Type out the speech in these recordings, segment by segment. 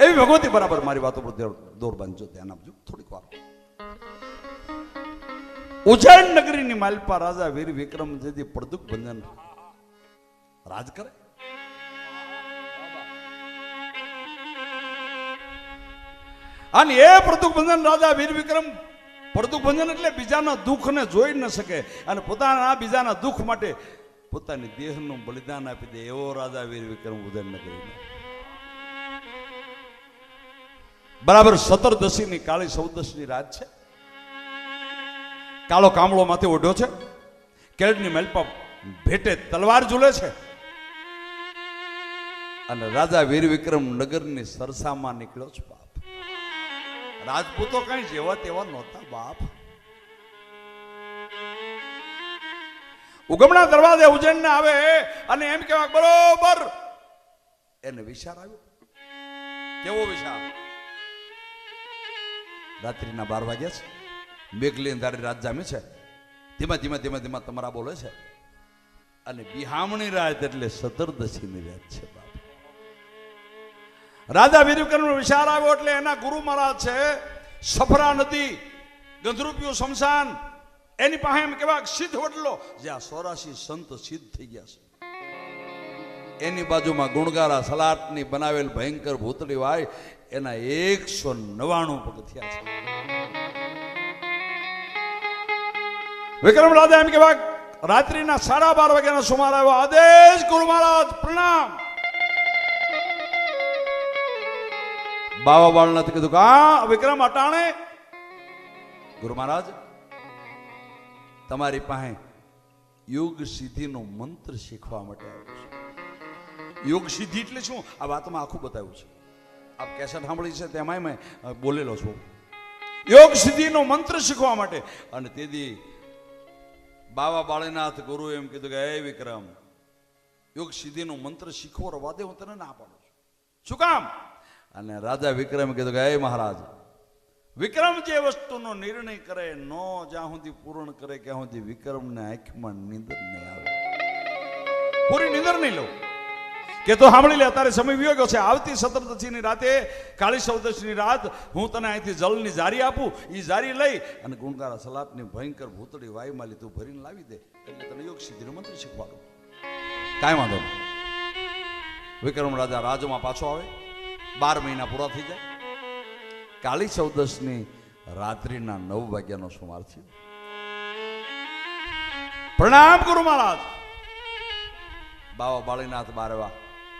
એવી ભગવતી બરાબર મારી વાતો પર દોર- બાંધજો ધ્યાન આપજો. થોડીક વાર. ઉજ્જૈન નગરીની માલપા રાજા વીર વિક્રમ જેથી પ્રદુક ભંજન. રાજ કરે? અને એ પ્રદુક ભંજન રાજા વીર વિક્રમ પ્રદુક ભંજન એટલે બીજાના દુઃખને જોઈ ન શકે અને પોતાના બીજાના દુઃખ માટે પોતાની દેહનું બલિદાન આપી દે એવો રાજા વીર વિક્રમ ઉદયન નગરીનો સત્તર સતરદશીની કાળી સૌદશની રાત છે. કાળો કામળો માથે ઓઢ્યો છે. કેળની મેલપા ભેટે તલવાર ઝૂલે છે. અને રાજા વીર વિક્રમ નગરની સરસામાં નીકળ્યો છે બાપ. રાજપૂતો કઈ જેવા તેવા નહોતા બાપ. ઉગમણા દરવાજે ઉજ્જૈન આવે અને એમ કેવા બરોબર. એને વિચાર આવ્યો. કેવો વિચાર? રાત્રિના બાર વાગ્યા છે મેઘલી અંધારી રાત જામી છે. ધીમા ધીમા ધીમા ધીમા તમારા બોલે છે. અને બિહામણી રાત એટલે સતરદશીની રાત છે રાજા વિરુકરનો વિચાર આવ્યો એટલે એના ગુરુ મહારાજ છે, સફરા નદી, ગંધરૂપિયું શમશાન, એની પાસે એમ કેવા સિદ્ધ વડલો, જ્યાં સોરાશી સંત સિદ્ધ થઈ ગયા છે. એની બાજુમાં ગુણગારા સલાટની બનાવેલ ભયંકર ભૂતળી વાય એના એકસો નવાણું પગથિયા છે. વિક્રમ રાજા એમ કેવા રાત્રિના સાડા બાર વાગ્યાના સુમાર આવ્યો. આદેશ ગુરુ મહારાજ, પ્રણામ. બાવા બાળનાથે કીધું કે વિક્રમ અટાણે. ગુરુ મહારાજ, તમારી પાસે યોગ સિદ્ધિનો મંત્ર શીખવા માટે આવ્યો છે. યોગ સિદ્ધિ એટલે શું? આ વાતમાં આખું બતાવ્યું છે. આપ કેસેટ સાંભળી છે તેમાંય મેં બોલેલો છું. યોગ સિદ્ધિનો મંત્ર શીખવા માટે. અને તેથી બાબા બાળીનાથ ગુરુ એમ કીધું કે, હે વિક્રમ, યોગ સિદ્ધિનો મંત્ર શીખવો રવા હું તને ના પાડું છું. શું કામ? અને રાજા વિક્રમે કીધું કે, હે મહારાજ, વિક્રમ જે વસ્તુનો નિર્ણય કરે, નો જ્યાં સુધી પૂર્ણ કરે, ત્યાં સુધી વિક્રમને આંખમાં નીંદર નહીં આવે. પૂરી નીંદર નહીં લો કે તો સાંભળી લે અત્યારે સમય વિયો છે. આવતી સતરદશીની રાતે, કાળી સૌદશીની રાત, હું તને અહીંથી જલની જારી આપું. એ જારી લઈ અને ગુણકારા સલાટની ભયંકર ભૂતળી વાયુમાં લીધું ભરીને લાવી દે. એટલે તને યોગ સિદ્ધિનો મંત્ર શીખવાડું. કાંઈ વાંધો નહીં. વિક્રમ રાજા રાજમાં પાછો આવે. બાર મહિના પૂરા થઈ જાય. કાળી ચૌદશની રાત્રિના નવ વાગ્યાનો સુમાર થયો પ્રણામ ગુરુ મહારાજ. બાવા બાળીનાથ બારવા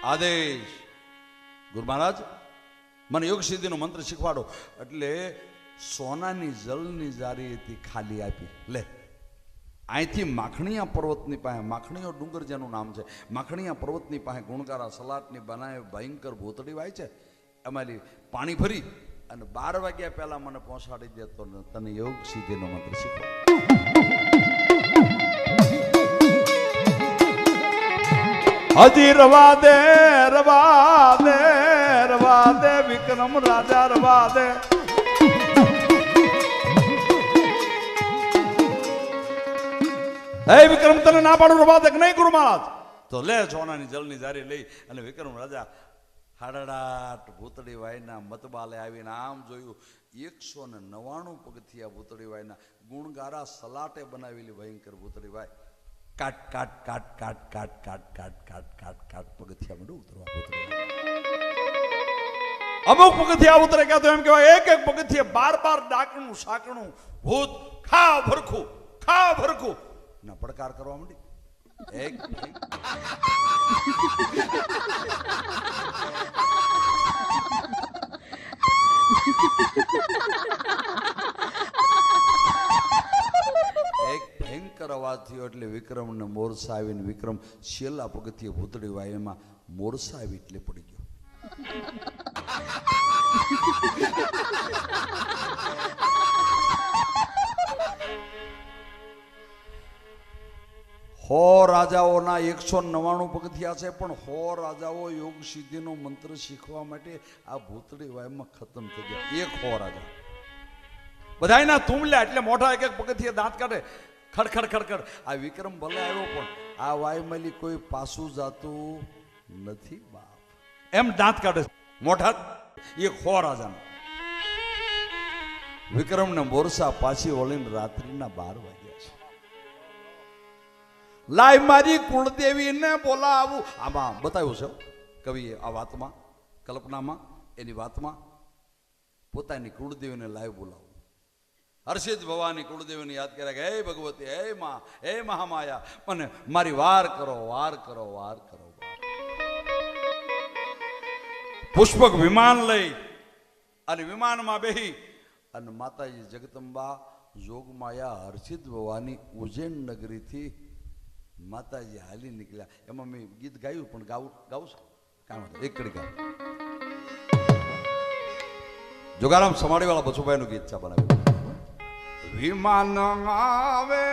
આદેશ. ગુરુ મહારાજ, મને યોગ સિદ્ધિનો મંત્ર શીખવાડો. એટલે સોનાની જલની જારી હતી ખાલી આપી. લે, અહીંથી માખણીયા પર્વતની પાસે, માખણીયો ડુંગર જેનું નામ છે, માખણીયા પર્વતની પાસે ગુણકારા સલાટની બનાવે, ભયંકર ભૂતળી વાય છે. અમારી પાણી ભરી અને બાર વાગ્યા પહેલાં મને પહોંચાડી દે તો તને યોગ સિદ્ધિનો મંત્ર શીખવાડો. હજી રવા દે રવા દે રવા દે, વિક્રમ રાજા, રવા દે. હે વિક્રમ, તને ના પાડું રવા દે કે નહીં ગુરુ મહારાજ? તો લે સોનાની જલની જારી લઈ અને વિક્રમ રાજા હાડડાટ ભૂતળી વાયના મતબાલે આવીને આમ જોયું, એકસો ને નવાણું પગથિયા ભૂતળી વાયના ગુણગારા સલાટે બનાવેલી ભયંકર ભૂતળી વાય. કાટ કાટ કાટ કાટ કાટ કાટ કાટ કાટ કાટ કાટ પગથિયા માંડું ઉતરવા વાય. અમુક પગથિયા ઉતરે કે તો એમ કહેવાય, એક એક પગથિયે બાર બાર ડાકણું, સાકણું, ભૂત ખા ભરખું ખા ભરખું ના, પડકાર કરવા માંડી એક એક. એક અવાજ થયો એટલે વિક્રમને મોરસા આવીને વિક્રમ છેલ્લા પગથિયે ભૂતળી વાયુમાં મોરસા આવી એટલે પડી ગયો. હો રાજાઓના એકસો નવ્વાણું પગથિયા છે, પણ હો રાજાઓ યોગ સિદ્ધિનો મંત્ર શીખવા માટે આ ભૂતળી વાયમાં ખતમ થઈ ગયા. એક હો રાજા. બધાયના તુંબલ્યા એટલે મોઢા એક એક પગથિયે દાંત કાઢે. ખડખડ ખડખડ. આ વિક્રમ ભલે આવ્યો, પણ આ વાયમલી કોઈ પાછું જાતું નથી, બાપ. એમ દાંત કાઢે મોઢા એ ખો રાજાનો વિક્રમને મોરસા પાછી વળીને રાત્રિના બાર વાગ્યા છે. લાય મારી કુળદેવીને બોલાવું. આમાં બતાવ્યું છે, કવિએ આ વાતમાં, કલ્પનામાં, એની વાતમાં, પોતાની કુળદેવીને લાઈવ બોલાવું. હર્ષિત ભવાની કુળદેવીને યાદ કર્યા કે, હે ભગવતી, હે માં હે મહામાયા, મને મારી વાર કરો વાર કરો વાર કરો. પુષ્પક વિમાન લઈ અને વિમાનમાં બેહી અને માતાજી જગદંબા, જોગમાયા, હર્ષિત ભવાની ઉજ્જૈન નગરીથી માતાજી હાલી નીકળ્યા. એમાં મેં ગીત ગાયું, પણ ગાવું ગાવું છું કામ એક કડી ગાવું જોગારામ સમાડીવાળા બસુભાઈનું ગીત છે બનાવ્યું. વિમાન આવે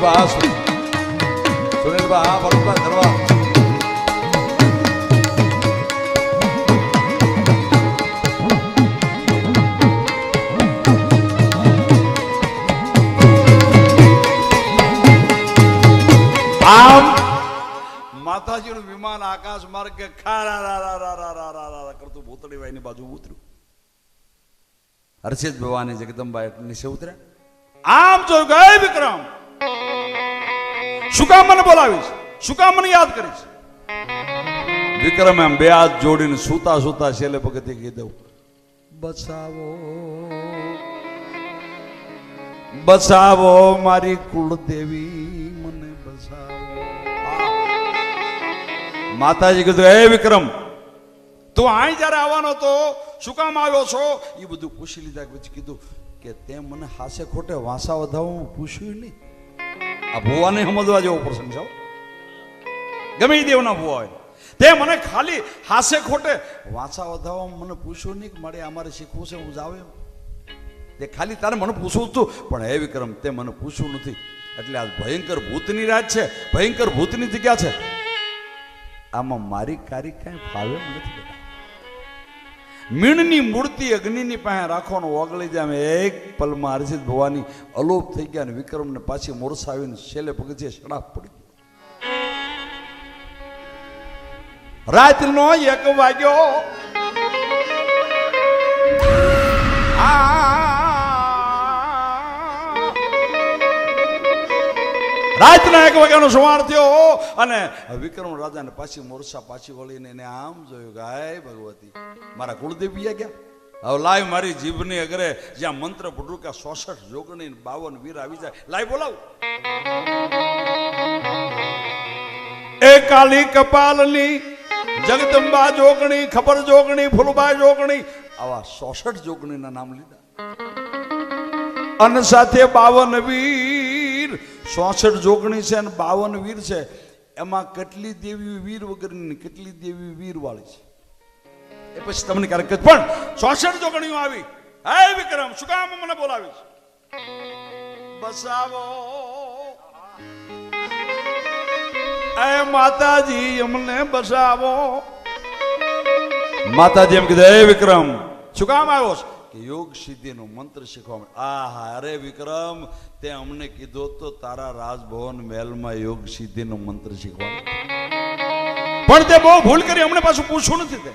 સુરેશભા સુરેશભા હા વરુણભા ધરવા. આમ માતાજીનું વિમાન આકાશ માર્ગે કરતું ભૂતળીભાઈની બાજુ ઉતર્યું. હર્ષિત ભવાની, જગદંબા એટલે નીચે ઉતર્યા. આમ જો ગયે વિક્રમ શું કામ મને બોલાવીશ શું કામ મને યાદ કરીશ વિક્રમ એમ બે હાથ જોડીને સૂતા સૂતા છેલ્લે પગથી કીધું બચાવો બચાવો મારી કુળદેવી મને બસાવો. માતાજી કીધું હે વિક્રમ તું અહીં જ્યારે આવવાનો તો શું કામ આવ્યો છો? એ બધું પૂછી લીધા પછી કીધું કે તે મને હાસે ખોટે વાંસા વધાવું પૂછ્યું નહીં. આ ભુવાને સમજવા જેવો પ્રસંગ છે. ગમે દેવના ભુવા હોય. તે મને ખાલી હાસે ખોટે વાંસા વધાવવામાં મને પૂછ્યું નહીં કે મારે અમારે શીખવું છે, હું જાવ તે ખાલી તારે મને પૂછવું હતું, પણ હે વિક્રમ, તે મને પૂછવું નથી. એટલે આ ભયંકર ભૂતની રાત છે. ભયંકર ભૂતની જગ્યા છે. આમાં મારી કારી કાંઈ ફાવે નથી બેટા. મીણની મૂર્તિ અગ્નિની પાસે રાખવાનો ઓગળી જાય એક પલમાં હર્ષિત ભવાની અલોપ થઈ ગયા અને વિક્રમને પાછી મોરસાવીને છેલ્લે પગથિયે શરાબ પડી ગયો. રાતનો એક વાગ્યો. આ રાતના એક વાગ્યાનો સુમાર થયો અને વિક્રમ રાજાને પાછી મોરસા પાછી વળીને એને આમ જોયું કે હાય ભગવતી મારા કુળદેવ આ ગયા? હવે લાય મારી જીભની અગરે જ્યાં મંત્ર પડ્યું કે સોસઠ જોગણી ને બાવન વીર આવી જાય. લાય બોલાવ. એ કાલી કપાલની જગદંબા જોગણી ખબર જોગણી ફૂલબા જોગણી આવા સોસઠ જોગણીના નામ લીધા. અને સાથે બાવન વીર ચોસઠ જોગણી છે અને બાવન વીર છે, એમાં કેટલી દેવી વીર વગરની કેટલી દેવી વીર વાળી છે? એ પછી તમને ક્યારેક પણ ચોસઠ જોગણીઓ આવી. હે વિક્રમ, શું કામ મને બોલાવીશ? બસાવો. એ માતાજી, અમને બસાવો. માતાજી એમ કીધું, હે વિક્રમ, શું કામ આવ્યો છે? કે યોગ સિદ્ધિનો મંત્ર શીખવા માટે હા અરે વિક્રમ, તે અમને કીધો તો તારા રાજભવન મહેલમાં યોગ સિદ્ધિનો મંત્ર શીખવા પણ તે બહુ ભૂલ કરી, અમને પાછું પૂછવું નથી તે.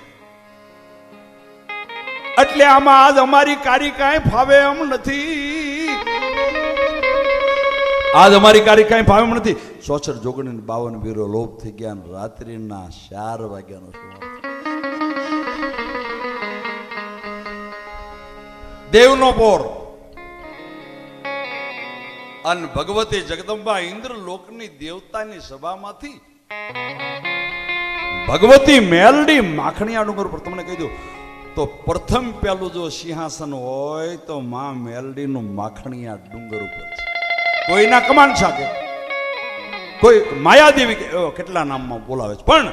એટલે આમાં આજ અમારી કારી કાંઈ ફાવે એમ નથી. આજ અમારી કારી કાંઈ ફાવે એમ નથી. સોચર જોગણી બાવન વીરો લોપ થઈ ગયા રાત્રિના ચાર વાગ્યાનો સમય દેવનો પોર. અને ભગવતી જગદંબા ઇન્દ્ર લોકની દેવતાની સભામાંથી ભગવતી મેલડી માખણીયા ડુંગર પર તમને કહી દઉં, તો પ્રથમ પેલું જો સિંહાસન હોય તો માં મેલડીનું માખણીયા ડુંગર ઉપર છે. કોઈના કમાન સાથે કોઈ માયાદેવી કેટલા નામમાં બોલાવે છે? પણ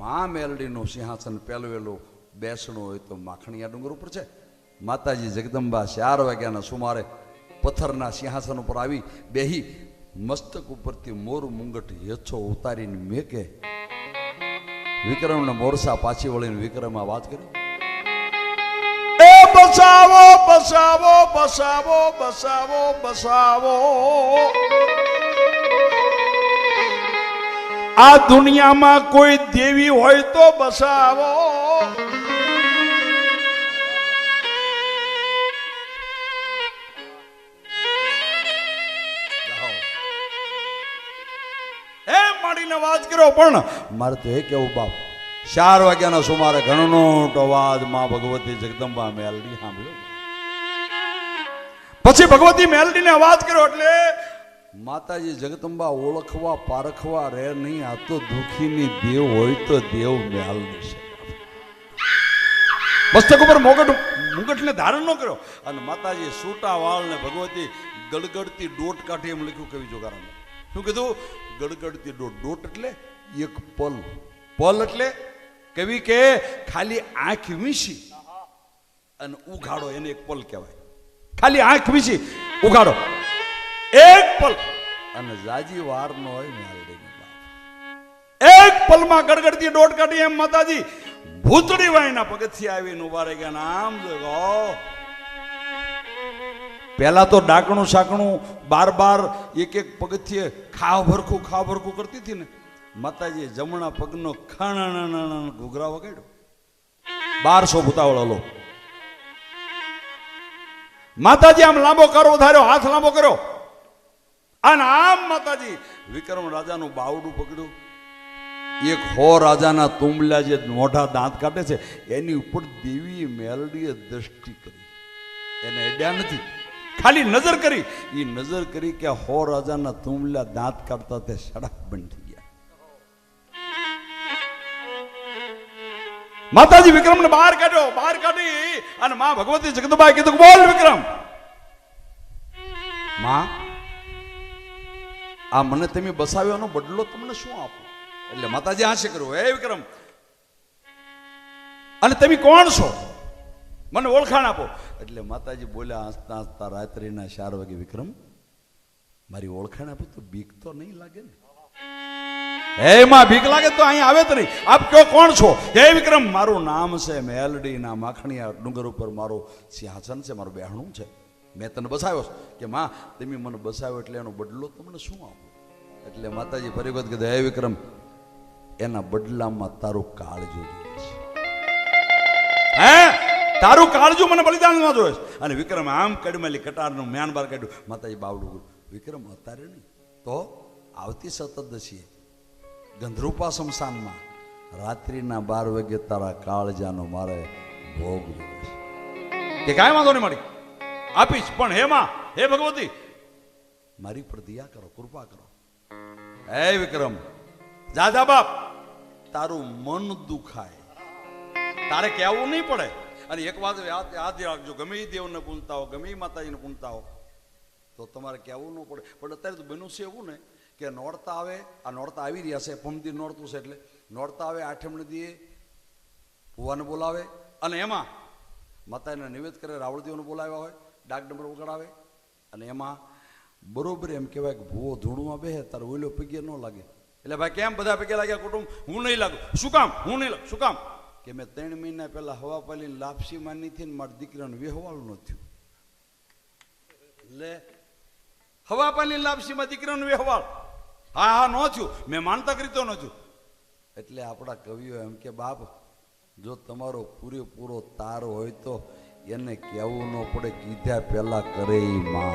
માં મેલડીનું સિંહાસન પહેલવેલું બેસણું હોય તો માખણીયા ડુંગર ઉપર છે. માતાજી જગદંબા ચાર વાગ્યાના સુમારે પથ્થરના સિંહાસન ઉપર આવી બેહી મસ્તક ઉપરથી મોર મુંગટ હેછો ઉતારીને મેકે. વિક્રમને મોરસા પાછી વળીને વિક્રમમાં વાત કરી. એ બસાવો બસાવો બસાવો બસાવો બસાવો. આ દુનિયામાં કોઈ દેવી હોય તો બસાવો. માડીને વાત કર્યો, પણ મારે તો એ કેવું બાપ, ચાર વાગ્યાના સુમારે ઘણનો અવાજમાં ભગવતી જગદંબા મેલડી સાંભળ્યો. પછી ભગવતી મેલડીને અવાજ કર્યો એટલે માતાજી જગદંબા ઓળખવા પારખવા રે નહીં, આ તો દુખીની દેવ હોય તો દેવ મેલડી છે. મસ્તક ઉપર મોગટ, મુગટને ધારણ ન કર્યો. અને માતાજી સૂટા વાળને ભગવતી ગડગડતી ડોટ કાઢી એમ લખ્યું કવિ જોગારામાં. શું કીધું? ગડગડતી ડોટ ડોટ એટલે એક પલ. પલ એટલે કવિ કે ખાલી આંખ વીસી અને ઉઘાડો, એને એક પલ કહેવાય. ખાલી આંખ વીસી, ઉઘાડો. એક પલ. અને જાજી વાર નો હોય મેલડીની એક પલમાં ગડગડતી દોડ કાઢી એમ માતાજી. ભૂતડી વાયના પગથિયા આવીને ઊભા રહી ગયા આમ જો પહેલા તો ડાકણું સાકણું બાર બાર એક એક પગથિયે ખાવ ભરખું ખાવ ભરખું કરતી હતી ને. માતાજીએ જમણા પગનો ખાણા ઘૂઘરા વગાડ્યો. બારસો ભૂતાવળ હલો માતાજી આમ લાંબો કરવો ધાર્યો, હાથ લાંબો કર્યો. અને આમ માતાજી વિક્રમ રાજાનું બાવડું પકડ્યું. એક હો રાજાના તુંબલા જે મોઢા દાંત કાઢે છે, એની ઉપર દેવીએ મેલડીએ દ્રષ્ટિ કરી. એને અડ્યા નથી. ખાલી નજર કરી. એ નજર કરી કે હો રાજાના તુંબલા દાંત કાઢતા તે સડક બંધ થઈ ગયા. માતાજી વિક્રમને બહાર કાઢ્યો બહાર કાઢી અને માં ભગવતી જગદભાઈ કીધું બોલ વિક્રમ. માં, આ મને તમે બસાવ્યાનો બદલો તમને શું આપો? એટલે માતાજી હાશે કર્યું હે વિક્રમ. અને તમે કોણ છો? મને ઓળખાણ આપો. એટલે માતાજી બોલ્યા હસતા હસતા રાત્રિના ચાર વાગે વિક્રમ મારી ઓળખાણ આપો તો બીક તો નહીં લાગે ને. હે માં બીક લાગે તો અહીં આવે તો નહીં. આપ કયો કોણ છો? હે વિક્રમ મારું નામ છે મેલડીના માખણીયા ડુંગર ઉપર મારો સિંહાસન છે મારું બેહણું છે. મેં તને બસાવ્યો કે માં તમે મને બસાવ્યો એટલે એનો બદલો તમને શું આપો? એટલે માતાજી ફરી વખત કીધું હે વિક્રમ એના બદલામાં તારું છે હે તારું કાળજું મને બલિદાનમાં છે. અને વિક્રમ આમ કડમેલી કટારનું મ્યાન બાર કાઢ્યું. માતાજી બાવડું વિક્રમ અત્યારે નહીં. તો આવતી સતદશીએ ગંધરૂપા શમશાનમાં રાત્રિના બાર વાગે તારા કાળજાનો મારે ભોગ કે કાંઈ વાંધો નહીં મળી આપીશ, પણ હે માં, હે ભગવતી, મારી પર દયા કરો, કૃપા કરો. હે વિક્રમ દાદા બાપ. તારું મન દુખાય. તારે કહેવું નહીં પડે. અને એક વાત યાદ રાખજો, ગમે એ દેવને પૂંજતા હો, ગમે એ માતાજીને પૂંજતા હો, તો તમારે કહેવું ન પડે. પણ અત્યારે તો બન્યું છે એવું ને કે નોરતા આવે, આ નોરતા આવી રહ્યા છે પમદી નોરતું છે એટલે નોરતા આવે આઠમણે દીએ ભુવાને બોલાવે અને એમાં માતાને નિવેદ કરે, રાવળદેવને બોલાવ્યા હોય, ડાક ડમર વગાડાવે અને એમાં બરોબર એમ કહેવાય કે ભૂવો ધૂળમાં બેહે તારે ઓઈલો પગે ન લાગે. એટલે ભાઈ કેમ બધા પગે લાગ્યા કુટુંબ? હું નહીં લાગુ. શું કામ? હું નહીં લાગુ. શું કામ? કે મેં ત્રણ મહિના પહેલા હવા પાલી લાપસી માની ને મારા દીકરાને વેહવાળું ન થયું. લે હવા પાલી લાપસીમાં દીકરાનું વ્યવહાર હા હા, ન થયું. મેં માનતા કરીતો ન થયું. એટલે આપણા કવિઓ એમ કે, બાપ, જો તમારો પૂરેપૂરો તાર હોય તો એને કહેવું ન પડે, કીધા પહેલા કરે માં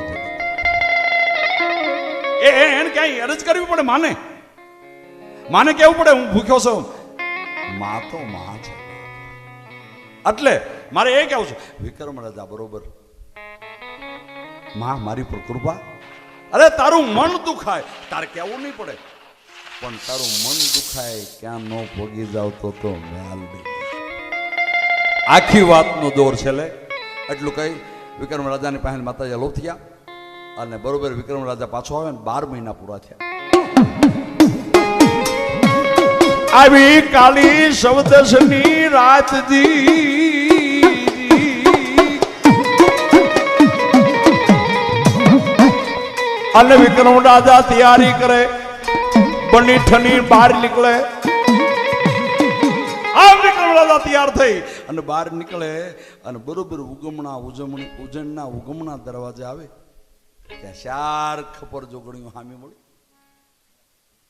એ, એ- એને ક્યાંય અરજ કરવી પડે? માને? માને કેવું પડે? હું ભૂખ્યો છું. માં તો માં છે એટલે મારે એ કહેવું છે, વિક્રમ રાજા, બરોબર? માં, મારી પર કૃપા. અરે, તારું મન દુખાય. તારે કહેવું નહીં પડે. પણ તારું મન દુખાય ક્યાં નો ભોગી જાવ તો તો મેલ આખી વાતનો દોર છે લે એટલું કહી, વિક્રમ રાજાની પાસે માતાજી લોપ થયા. અને બરોબર, વિક્રમ રાજા પાછો આવે ને બાર મહિના પૂરા થયા. આવી કાલી સવદસની રાતજી અને વિક્રમ રાજા તૈયારી કરે, બની ઠની બહાર નીકળે. આમ વિક્રમ રાજા તૈયાર થઈ અને બહાર નીકળે અને બરોબર ઉગમણા ઉજમણી ઉજણના ઉગમણા દરવાજે આવે. ત્યાં ચાર ખબર જોગણીઓ હામી મળી.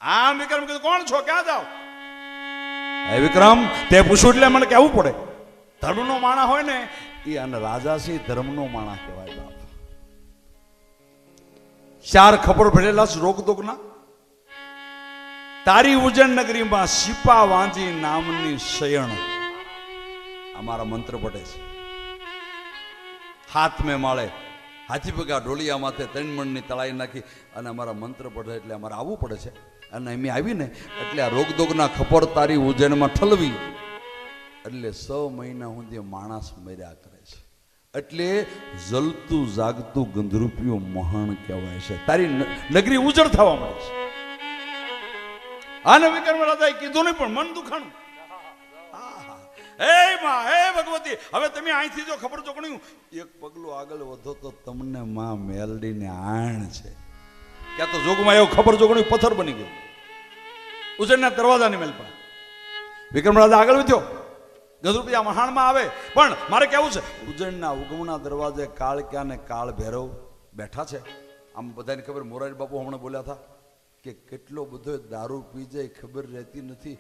આમ વિક્રમ કીધું, કોણ છો? ક્યાં જાઓ? હે વિક્રમ, તે પૂછ્યું એટલે મને કહેવું પડે. ધર્મનો માણા હોય ને, એ અને રાજા છે ધર્મનો માણા કહેવાય બાપ. ચાર ખબર ભરેલા છે ના તારી ઉજ્જૈન નગરીમાં સિપા વાંજી નામની શયણ. અમારા મંત્ર પટે છે. હાથ મેં માળે. હાથી પગા ઢોલિયા માથે ત્રણ મણની તળાઈ નાખી અને અમારા મંત્ર પઢે એટલે અમારે આવવું પડે છે. અને એમ આવીને એટલે આ રોગદોગના ખપર તારી ઉજ્જૈનમાં ઠલવી. એટલે સ મહિના સુધી માણસ મર્યા કરે છે. એટલે જલતું, જાગતું ગંધરૂપિયું મહાણ કહેવાય છે. તારી નગરી ઉજળ થવા મળે છે. આને વિક્રમ રાજાએ કીધું નહીં, પણ મન દુખાણું. હે માં, હે ભગવતી. હવે તમે અહીંથી જો ખબર ચોકણ્યું એક પગલું આગળ વધો તો તમને માં મેલડીને આણ છે. ક્યાં તો જોગમાં એવો ખબર જોગણી પથ્થર બની ગયો. ઉજ્જૈનના દરવાજાની મેલ પર. વિક્રમ રાજા આગળ વધ્યો. ગધરૂપિયા મહાણમાં આવે. પણ મારે કેવું છે, ઉજ્જૈનના ઉગમના દરવાજે કાળ ક્યાં ને કાળ ભૈરવ બેઠા છે? આમ બધાને ખબર, મોરારી બાપુ હમણાં બોલ્યા હતા કે કેટલો બધો દારૂ પી જાય ખબર રહેતી નથી.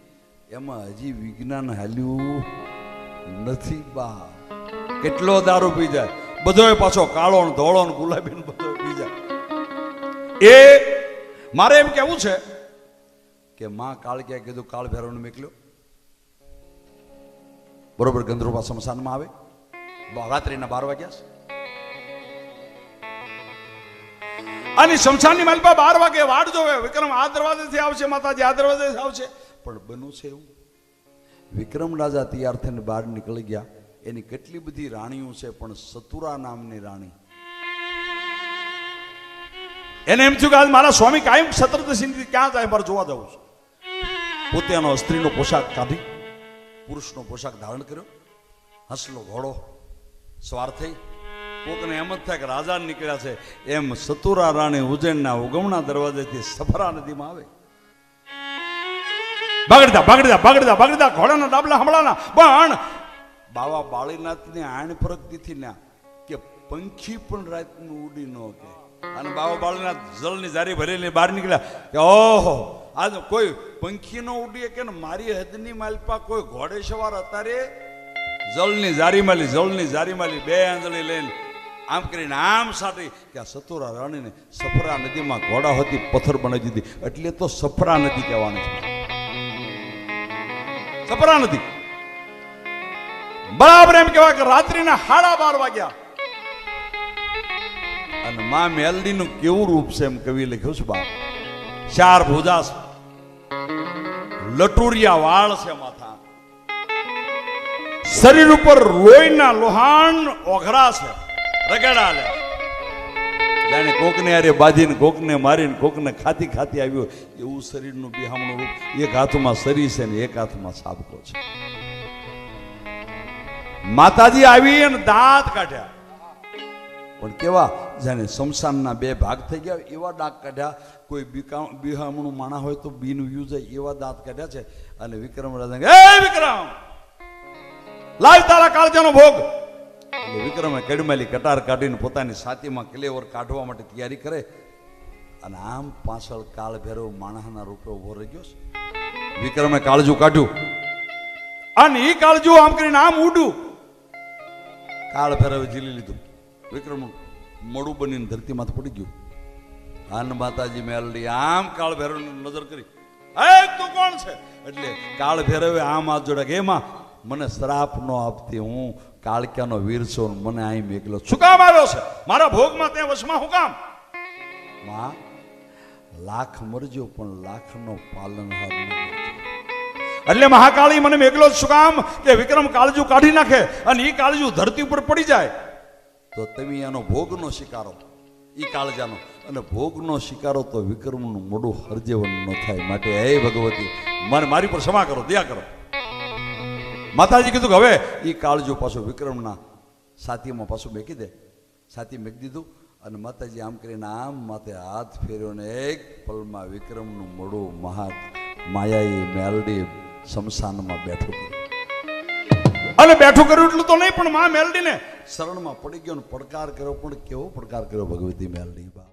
એમાં હજી વિજ્ઞાન હાલ્યું નથી બા. કેટલો દારૂ પી જાય. બધોય પાછો કાળો ધોળો ગુલાબી બધો એ મારે એમ કેવું છે કે માં કાળ ક્યાં કીધું, કાળ ભૈરવને મોકલ્યો? બરોબર ગંધર્વા સ્મશાનમાં આવે? રાત્રિના બાર વાગ્યા છે. અને શમશાનની માલપા બાર વાગે વાડ જોવે. વિક્રમ આ દરવાજેથી આવશે, માતાજી, આ દરવાજેથી આવશે. પણ બન્યું છે એવું? વિક્રમ રાજા તૈયાર થઈને બહાર નીકળી ગયા. એની કેટલી બધી રાણીઓ છે, પણ સતુરા નામની રાણી. એને એમ થયું કે આજ મારા સ્વામી કાયમ સત્રદશીથી ક્યાં જાય મારે જોવા જવું છું. પોતાનો સ્ત્રીનો પોશાક કાઢી, પુરુષનો પોશાક ધારણ કર્યો, હસલો ઘોડો, સવાર થઈ. કોકને એમ જ થાય કે રાજા નીકળ્યા છે, એમ સતુરા રાણી ઉજ્જૈનના ઉગમણા દરવાજેથી સફરા નદીમાં આવે. બગડતા બગડતા બગડતા બગડતા, ઘોડાના ડાબલા હમણાના. પણ બાવા બાળીનાથની આણ પ્રગતિથી ના કે પંખી પણ રાતનું ઉડી ન કે. અને બાવા જળની જારી ભરેલી બહાર નીકળ્યા. કે ઓહો, આ કોઈ પંખી નો ઉડીએ કે મારી હદની માલપા કોઈ ઘોડે સવાર અતારે? જળની જારી માલી જળની જારી માલી, બે આંજળી લઈને આમ કરીને આમ સાથે કે આ સતુરા રાણીને સફરા નદીમાં ઘોડા હતી, પથ્થર બનાવી દીધી. એટલે તો સફરા નદી કહેવાની છે. સફરા નદી. બરાબર એમ કહેવાય કે રાત્રિના સાડા બાર વાગ્યા. અને મા મેલડીનું કેવું રૂપ છે એમ કવિ લખ્યું છે બાપ. ચાર ભુજા લટુરિયા વાળ છે માથા. શરીર ઉપર લોહીના લોહાણ ઓઘરા છે. રગડા લે. જાણે કોકને અરે બાંધીને કોકને મારીને કોકને ખાતી ખાતી આવ્યો એવું શરીરનું બિહામણું રૂપ એક હાથમાં શરીર છે ને એક હાથમાં સાબકો છે. માતાજી આવી અને દાંત કાઢ્યા. પણ કેવા જેને શમશાનના બે ભાગ થઈ ગયા, એવા દાંત કાઢ્યા. કોઈ બિહામણું માણા હોય તો બીનું યુ જાય, એવા દાંત કાઢ્યા છે. અને વિક્રમ રાજા એ વિક્રમ, લાવ તારા કાળજાનો ભોગ. વિક્રમે કેડમેલી કટાર કાઢીને પોતાની છાતીમાં ક્લેવર કાઢવા માટે તૈયારી કરે. અને આમ પાછળ કાળ ભેરવ માણસના રૂપે ઊભો રહી ગયો વિક્રમે કાળજું કાઢ્યું. અને એ કાળજું આમ કરીને આમ ઉડ્યું કાળ ભેરવે ઝીલી લીધું. વિક્રમ, મોડું બનીને ધરતીમાંથી પડી ગયું. હાન માતાજી મેલડી, આમ કાળ ભૈરવની નજર કરી. એ, તું કોણ છે? એટલે કાળ ભેરવે આમ હાથ જોડે કે, એમાં મને શ્રાપ ન આપતી હું કાળક્યાનો વીર છું મને અહીં મેકલો શું કામ આવ્યો છે? મારા ભોગમાં તે વશમાં હું કામ? માં, લાખ મરજો, પણ લાખનો પાલનહાર ન એટલે મહાકાળી મને મેકલો જ શું કામ? કે વિક્રમ કાળજુ કાઢી નાખે અને એ કાળજુ ધરતી ઉપર પડી જાય. તો તમે એનો ભોગનો શિકારો. એ કાળજાનો. અને ભોગનો શિકારો તો વિક્રમનું મોડું હરજેવન ન થાય. માટે હે ભગવતી મને મારી પર ક્ષમા કરો, દયા કરો. માતાજી કીધું કે હવે એ કાળજો પાછો વિક્રમના સાતીમાં પાછું મેકી દે. સાતી મેકી દીધું. અને માતાજી આમ કરીને આમ માથે હાથ ફેર્યો ને એક પલમાં વિક્રમનું મોડું મહા માયાઈ મેલડી શમશાનમાં બેઠું કર્યું અને બેઠું કર્યું એટલું તો નહીં, પણ મા મેલડીને શરણમાં પડી ગયો પડકાર કર્યો. પણ કેવો પડકાર કર્યો ભગવતી મેલડી? બાપ